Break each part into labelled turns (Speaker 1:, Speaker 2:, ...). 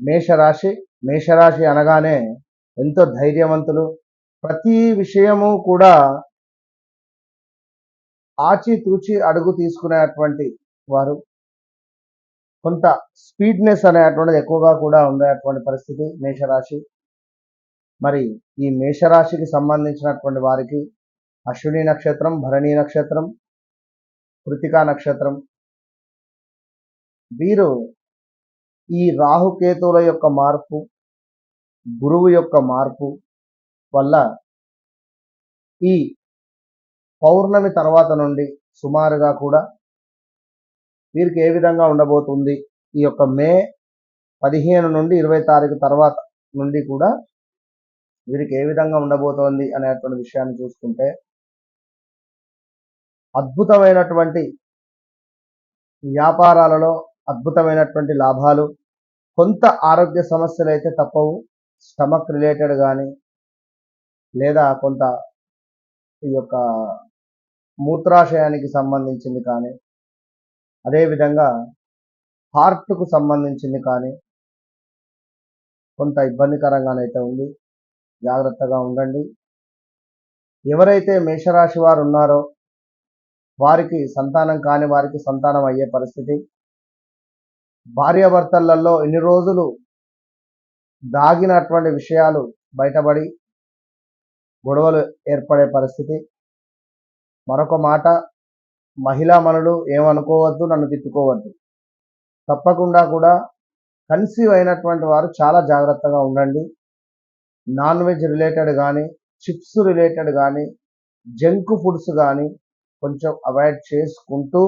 Speaker 1: మేషరాశి మేషరాశి అనగానే ఎంతో ధైర్యవంతులు. ప్రతి విషయము కూడా ఆచితూచి అడుగు తీసుకునేటువంటి వారు. కొంత స్పీడ్నెస్ అనేటువంటిది ఎక్కువగా కూడా ఉండేటువంటి పరిస్థితి మేషరాశి. మరి ఈ మేషరాశికి సంబంధించినటువంటి వారికి అశ్విని నక్షత్రం భరణి నక్షత్రం కృతికా నక్షత్రం. వీరు ఈ రాహుకేతువుల యొక్క మార్పు గురువు యొక్క మార్పు వల్ల ఈ పౌర్ణమి తర్వాత నుండి సుమారుగా కూడా వీరికి ఏ విధంగా ఉండబోతుంది? ఈ యొక్క మే పదిహేను నుండి ఇరవై తారీఖు తర్వాత నుండి కూడా వీరికి ఏ విధంగా ఉండబోతోంది అనేటువంటి విషయాన్ని చూసుకుంటే అద్భుతమైనటువంటి వ్యాపారాలలో అద్భుతమైనటువంటి లాభాలు కొంత ఆరోగ్య సమస్యలు అయితే తప్పవు. స్టమక్ రిలేటెడ్ కానీ లేదా కొంత ఈ యొక్క మూత్రాశయానికి సంబంధించింది కానీ అదేవిధంగా హార్ట్కు సంబంధించింది కానీ కొంత ఇబ్బందికరంగానైతే ఉంది. జాగ్రత్తగా ఉండండి. ఎవరైతే మేషరాశి వారు ఉన్నారో వారికి సంతానం కాని వారికి సంతానం అయ్యే పరిస్థితి. భార్యాభర్తలలో ఎన్ని రోజులు దాగినటువంటి విషయాలు బయటపడి గొడవలు ఏర్పడే పరిస్థితి? మరొక మాట మహిళా మనులు ఏమనుకోవద్దు నన్ను తిట్టుకోవద్దు. తప్పకుండా కూడా కన్సీవ్ అయినటువంటి వారు చాలా జాగ్రత్తగా ఉండండి. నాన్ వెజ్ రిలేటెడ్ కానీ చిప్స్ రిలేటెడ్ కానీ జంక్ ఫుడ్స్ కానీ కొంచెం అవాయిడ్ చేసుకుంటూ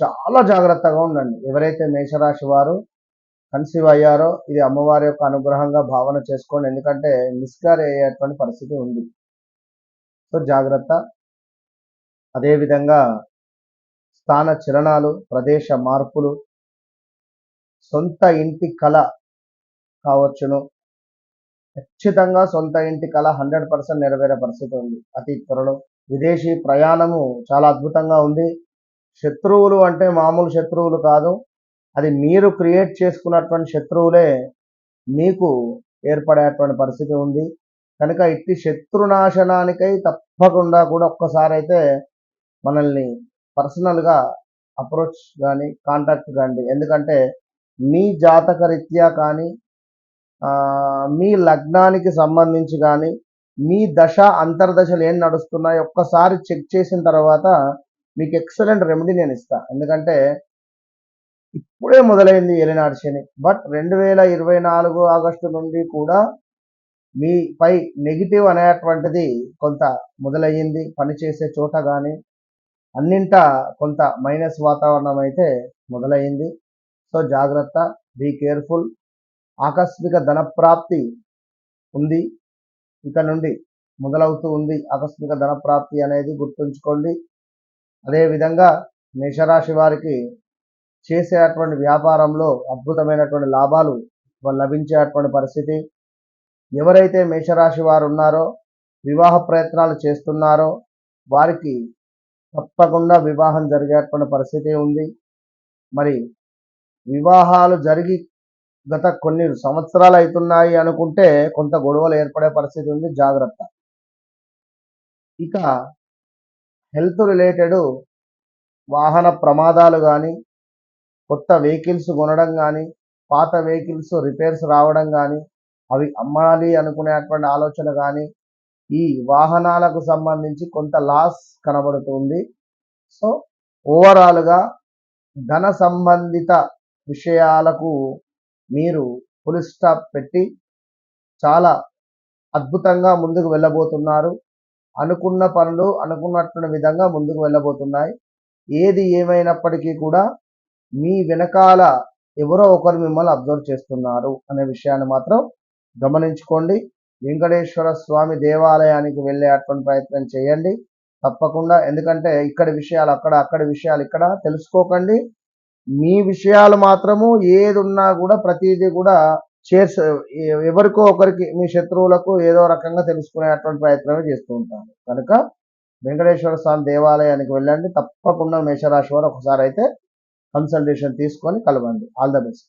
Speaker 1: చాలా జాగ్రత్తగా ఉండండి. ఎవరైతే మేషరాశి వారు కన్సీవ్ అయ్యారో ఇది అమ్మవారి యొక్క అనుగ్రహంగా భావన చేసుకోండి. ఎందుకంటే మిస్కార్ అయ్యేటువంటి పరిస్థితి ఉంది. సో జాగ్రత్త. అదేవిధంగా స్థాన చలనాలు ప్రదేశ మార్పులు సొంత ఇంటి కళ కావచ్చును. ఖచ్చితంగా సొంత ఇంటి కళ హండ్రెడ్ పర్సెంట్ నెరవేరే పరిస్థితి ఉంది. అతి త్వరలో విదేశీ ప్రయాణము చాలా అద్భుతంగా ఉంది. శత్రువులు అంటే మామూలు శత్రువులు కాదు. అది మీరు క్రియేట్ చేసుకున్నటువంటి శత్రువులే మీకు ఏర్పడేటువంటి పరిస్థితి ఉంది. కనుక ఇట్టి శత్రునాశనానికై తప్పకుండా కూడా ఒక్కసారి అయితే మనల్ని పర్సనల్గా అప్రోచ్ కానీ కాంటాక్ట్ కానీ ఎందుకంటే మీ జాతక రీత్యా కానీ మీ లగ్నానికి సంబంధించి కానీ మీ దశ అంతర్దశలు ఏం నడుస్తున్నాయి ఒక్కసారి చెక్ చేసిన తర్వాత మీకు ఎక్సలెంట్ రెమెడీ నేను ఇస్తా. ఎందుకంటే ఇప్పుడే మొదలైంది ఏలినాడు శని. బట్ రెండు వేల ఇరవై నాలుగు ఆగస్టు నుండి కూడా మీపై నెగిటివ్ అనేటువంటిది కొంత మొదలయ్యింది. పనిచేసే చోట కానీ అన్నింటా కొంత మైనస్ వాతావరణం అయితే మొదలయ్యింది. సో జాగ్రత్త బీ కేర్ఫుల్ ఆకస్మిక ధనప్రాప్తి ఉంది. ఇక నుండి మొదలవుతూ ఉంది. ఆకస్మిక ధనప్రాప్తి అనేది గుర్తుంచుకోండి. అదేవిధంగా మేషరాశి వారికి చేసేటువంటి వ్యాపారంలో అద్భుతమైనటువంటి లాభాలు లభించేటువంటి పరిస్థితి. ఎవరైతే మేషరాశి వారు ఉన్నారో వివాహ ప్రయత్నాలు చేస్తున్నారో వారికి తప్పకుండా వివాహం జరిగేటువంటి పరిస్థితి ఉంది. మరి వివాహాలు జరిగి గత కొన్ని సంవత్సరాలు అవుతున్నాయి అనుకుంటే కొంత గొడవలు ఏర్పడే పరిస్థితి ఉంది. జాగ్రత్త. ఇక హెల్త్ రిలేటెడ్ వాహన ప్రమాదాలు కానీ కొత్త వెహికల్స్ కొనడం కానీ పాత వెహికల్స్ రిపేర్స్ రావడం కానీ అవి అమ్మాలి అనుకునేటువంటి ఆలోచన కానీ ఈ వాహనాలకు సంబంధించి కొంత లాస్ కనబడుతుంది. సో ఓవరాల్గా ధన సంబంధిత విషయాలకు మీరు ఫుల్ స్టాప్ పెట్టి చాలా అద్భుతంగా ముందుకు వెళ్ళబోతున్నారు. అనుకున్న పనులు అనుకున్నటువంటి విధంగా ముందుకు వెళ్ళబోతున్నాయి. ఏది ఏమైనప్పటికీ కూడా మీ వెనకాల ఎవరో ఒకరు మిమ్మల్ని అబ్జర్వ్ చేస్తున్నారు అనే విషయాన్ని మాత్రం గమనించుకోండి. వెంకటేశ్వర స్వామి దేవాలయానికి వెళ్ళే అటువంటి ప్రయత్నం చేయండి. తప్పకుండా ఎందుకంటే ఇక్కడ విషయాలు అక్కడ అక్కడి విషయాలు ఇక్కడ తెలుసుకోకండి. మీ విషయాలు మాత్రము ఏది ఉన్నా కూడా ప్రతిదీ కూడా చేర్చ ఎవరికో ఒకరికి మీ శత్రువులకు ఏదో రకంగా తెలుసుకునేటువంటి ప్రయత్నమే చేస్తూ ఉంటారు. కనుక వెంకటేశ్వర స్వామి దేవాలయానికి వెళ్ళండి. తప్పకుండా మేషరాశి వారు ఒకసారి అయితే కన్సల్టేషన్ తీసుకొని కలవండి. All the best.